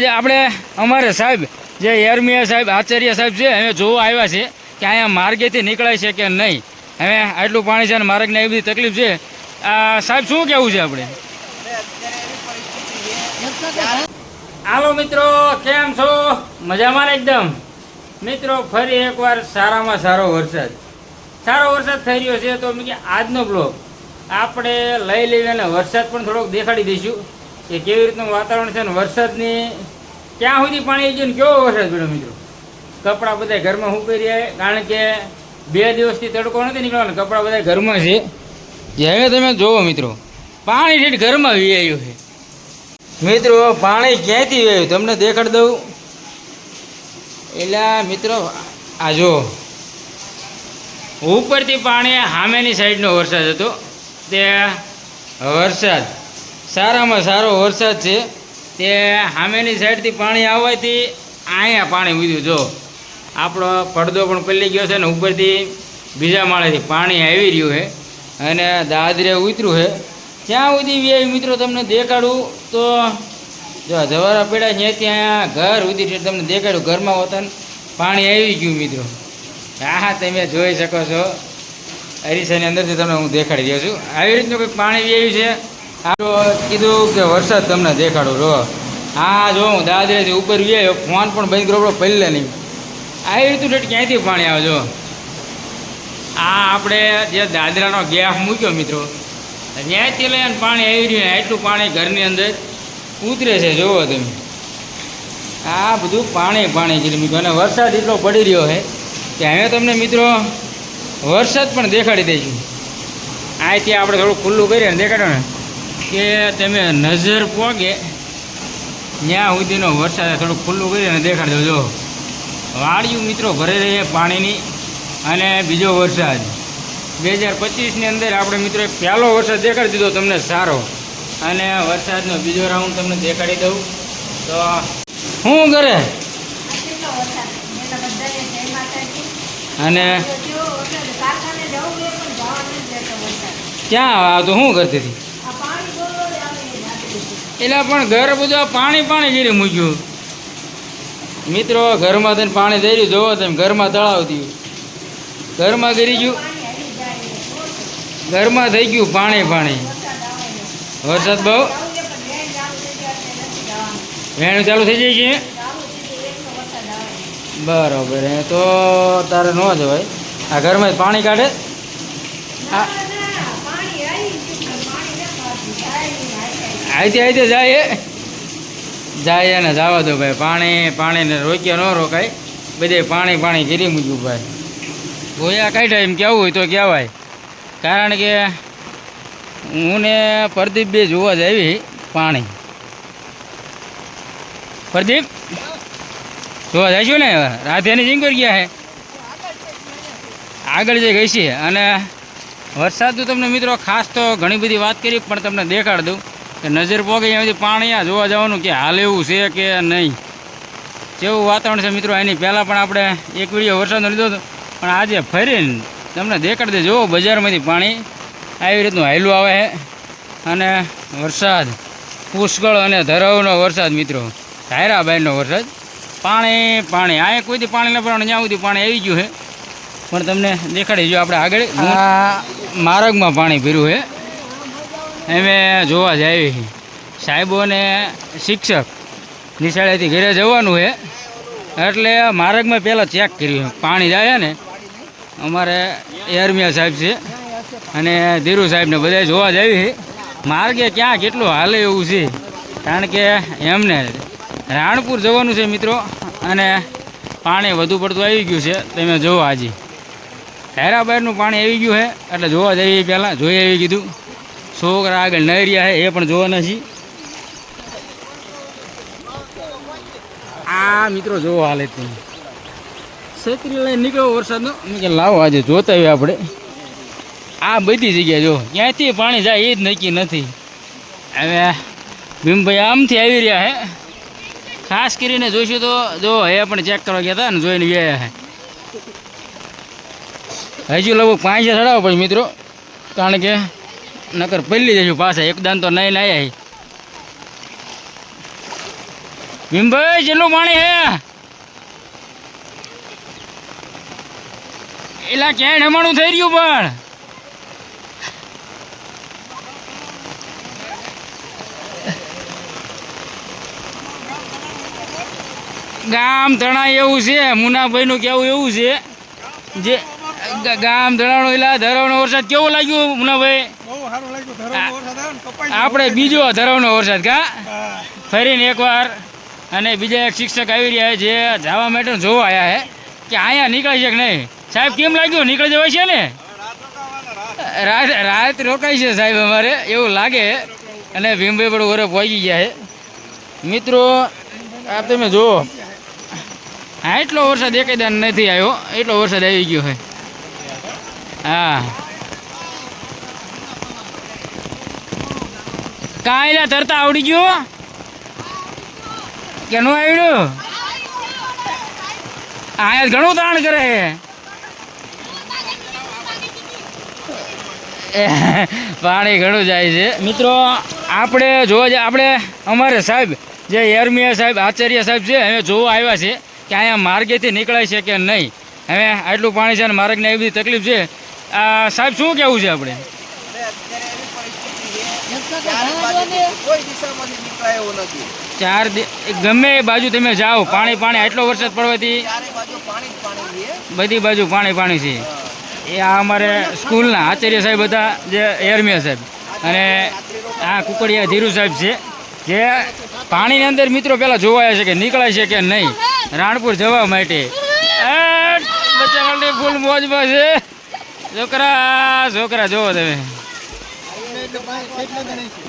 જોવા આપણે અમારે સાહેબ, જે યરમિયા સાહેબ, આચાર્ય સાહેબ છે, અમે જોવા આવ્યા છે કે અહીંયા માર્ગેથી નીકળાય છે કે નહીં. હવે આટલું પાણી છે અને માર્ગને એવી બધી તકલીફ છે. આ સાહેબ, શું કહેવું છે આપણે? હાલો મિત્રો, કેમ છો? મજામાં એકદમ? મિત્રો, ફરી એકવાર સારામાં સારો વરસાદ. સારો વરસાદ થઈ રહ્યો છે તો આજનો બ્લોગ આપણે લઈ લઈને વરસાદ પણ થોડોક દેખાડી દઈશું. કે કેવી રીતનું વાતાવરણ છે ને વરસાદની, ક્યાં સુધી પાણી આવી ગયું ને કેવો વરસાદ પડ્યો મિત્રો? કપડાં બધા ઘરમાં સૂકાઈ રહ્યા કારણ કે બે દિવસથી તડકો નથી નીકળવાનો કપડાં બધા ઘરમાં છે. હવે તમે જોવો મિત્રો, પાણી ઠેઠ ઘરમાં વી આવ્યું છે. મિત્રો, પાણી ક્યાંથી આવ્યું તમને દેખાડ દઉં. એટલે મિત્રો, આ જો ઉપરથી પાણી સામેની સાઈડનો વરસાદ હતો. તે વરસાદ સારામાં સારો વરસાદ છે. તે સામેની સાઈડથી પાણી આવવાથી અહીંયા પાણી ઉધ્યું જો. આપણો પડદો પણ પલ્લી ગયો છે ને ઉપરથી બીજા માળેથી પાણી આવી રહ્યું છે. અને દાદરે ઉતર્યું છે. ત્યાં સુધી વ્યાય મિત્રો તમને દેખાડું, તો જો જવારા પડ્યા છે ત્યાં ઘર સુધી તમને દેખાડ્યું ઘરમાં હોતા પાણી આવી ગયું મિત્રો. હા તમે જોઈ શકો છો. અરીસાની અંદરથી તમને હું દેખાડી રહ્યો છું. આવી રીતનું કંઈક પાણી વ્યાયું છે? કીધું કે વરસાદ તમને દેખાડું રો હા જો હું દાદરેથી ઉપર વ્યાયો ફોન પણ બંધ કરો પહેલે નહીં. આવી રીતનું રેટ ક્યાંથી પાણી આવે જો આ આપણે જે દાદરાનો ગેસ મૂક્યો મિત્રો, ત્યાંથી લઈને પાણી આવી રહ્યું એટલું પાણી ઘરની અંદર ઉતરે છે જોવો તમે. આ બધું પાણી પાણી કરી મિત્રો, અને વરસાદ એટલો પડી રહ્યો છે કે હવે તમને મિત્રો વરસાદ પણ દેખાડી દઈશું. અહીંથી આપણે થોડું ખુલ્લું કરીએ ને દેખાડો ને. કે તમે નજર પોગે ત્યાં સુધીનો વરસાદ થોડું ખુલ્લું કરીને દેખાડી જો વાડિયું મિત્રો ભરાઈ રહી છે પાણીની અને બીજો વરસાદ. બે હજાર પચીસની અંદર આપણે મિત્રો એક પહેલો વરસાદ દેખાડી દીધો તમને સારો. અને વરસાદનો બીજો રાઉન્ડ તમને દેખાડી દઉં. તો શું કરે? અને ક્યાં? તો શું કરતી હતી? એટલે પણ ઘર બધું પાણી પાણી ગીરી મૂક્યું. મિત્રો, ઘરમાં થઈને પાણી થઈ રહ્યું, જોવો તમે, ઘરમાં તળાવ થયું. ઘરમાં ગરી ગયું. ઘરમાં થઈ ગયું પાણી પાણી. વરસાદ બહુ? વેણું ચાલુ થઈ જાય છે? બરાબર, એ તો તારે ન જવાય આ ઘરમાં પાણી કાઢે? આ આઈતે આઈતે જાય. જાય એને જવા દો ભાઈ. પાણી, પાણીને રોક્યા ન રોકાય. બધે પાણી પાણી કરી મૂક્યું ભાઈ. ગોયા કાઢ્યા એમ કહેવું હોય તો કહેવાય. કારણ કે હું ને પ્રદીપ બે જોવા જ આવી પાણી. પ્રદીપ? જોવા જઈશું ને? રાધેની જીંગર ગયા હે. આગળ જે ગઈ છે. અને વરસાદનું તમને મિત્રો ખાસ તો ઘણી બધી વાત કરી, પણ તમને દેખાડ દઉં. નજર પોગે અહીંયાથી પાણી આ જોવા જવાનું કે હાલ એવું છે કે નહીં. જેવું વાતાવરણ છે મિત્રો એની પહેલાં પણ આપણે એક વીડિયો વરસાદનો લીધો હતો પણ આજે ફરીને તમને દેખાડ દે જુઓ બજારમાંથી પાણી આવી રીતનું હાયલું આવે છે. અને વરસાદ પુષ્કળ અને ધરવનો વરસાદ મિત્રો. ધાયરા બાયનો વરસાદ. પાણી પાણી. આ કોઈથી પાણી ન ભરવાનું ત્યાં સુધી પાણી આવી ગયું છે. પણ તમને દેખાડી જો આપણે આગળ. માર્ગમાં પાણી ભર્યું છે. એમે જોવા જાય સાહેબો અને શિક્ષક નિશાળેથી ઘરે જવાનું છે એટલે માર્ગમાં પહેલાં ચેક કર્યું પાણી જાય ને, અમારે એરમિયા સાહેબ છે અને ધીરુ સાહેબને બધા જોવા જાય છે માર્ગે ક્યાં કેટલું હાલે એવું છે. કારણ કે એમને રાણપુર જવાનું છે મિત્રો, અને પાણી વધુ પડતું આવી ગયું છે. તમે જુઓ આજે. હેરાબારનું પાણી આવી ગયું છે એટલે જોવા જઈએ પહેલાં જોઈ આવી કીધું. છોકરા આગળ નહીં રહ્યા છે એ પણ જોવાના છે. આ મિત્રો જોવો હાલે તમે છત્રી લઈને નીકળ્યો વરસાદનો. કે લાવો, આજે જોતા આવ્યા આપણે. આ બધી જગ્યા જો ક્યાંથી પાણી જાય એ જ નક્કી નથી. હવે ભીમભાઈ આમથી આવી રહ્યા હે. ખાસ કરીને જોઈશું તો, જો, એ પણ ચેક કરવા ગયા હતા ને, જોઈને ગયા હે. હજુ લગભગ પાંચ ચડાવો પડે મિત્રો. કારણ કે નકર પલ્લી જઈશું પાછા. એક દાન તો નહીં આવ્યા ભીમભાઈ, જેટલું પાણી હે? એલા ક્યાંય ઢમાણું થઈ રહ્યું પણ. ગામ તણાય એવું છે. મુનાભાઈનું કેવું એવું છે. જે ગામ ધરાણો એલા ધરાવનો વરસાદ કેવો લાગ્યો મુનાભાઈ? આપણે બીજો ધરાવનો વરસાદ કા? ફરીને એકવાર અને બીજા એક શિક્ષક આવી રહ્યા છે જે જવા માટે જોવા આવ્યા છે કે અહીંયા નીકળી છે કે નહીં? સાહેબ કેમ લાગ્યું? નીકળી જવાય છે ને? રાત રાત રોકાય છે સાહેબ અમારે એવું લાગે અને ભીમભાઈ પણ ઓરે પહોંચી ગયા છે મિત્રો આ તમે જુઓ. હા એટલો વરસાદ એકેદાન નથી આવ્યો એટલો વરસાદ આવી ગયો હોય હા. કાંઈ લા તરતા આવડી ગયો? કે નો આવડ્યું? આયા ઘણું તાણ કરે છે પાણી ઘણું જાય છે. મિત્રો, આપણે જોવા જાય આપણે, અમારે સાહેબ, જે એરમિયા સાહેબ, આચાર્ય સાહેબ છે, અમે જોવા આવ્યા છે કે અહીંયા માર્ગેથી નીકળાય છે કે નહીં. હવે આટલું પાણી છે અને માર્ગને એવી બધી તકલીફ છે. સાહેબ શું કહેવું છે આપણે? કોઈ દિશામાંથી નીકળાય નથી. ચાર ગમે એ બાજુ તમે જાઓ પાણી પાણી આટલો વરસાદ પડવાથી ચારે બાજુ પાણી જ પાણી છે. બધી બાજુ પાણી પાણી છે. એ આ અમારે સ્કૂલના આચાર્ય સાહેબ હતા જે એરમિયા સાહેબ. અને આ કુકડિયા ધીરુ સાહેબ છે જે પાણીની અંદર મિત્રો પહેલાં જોવાયા છે કે નીકળાય છે કે નહીં. રાણપુર જવા માટે. બચ્ચા માટે ફૂલ મોજમાં છે. છોકરા છોકરા જોવો તમે. એટલે પાણી કેટલા જણા છે?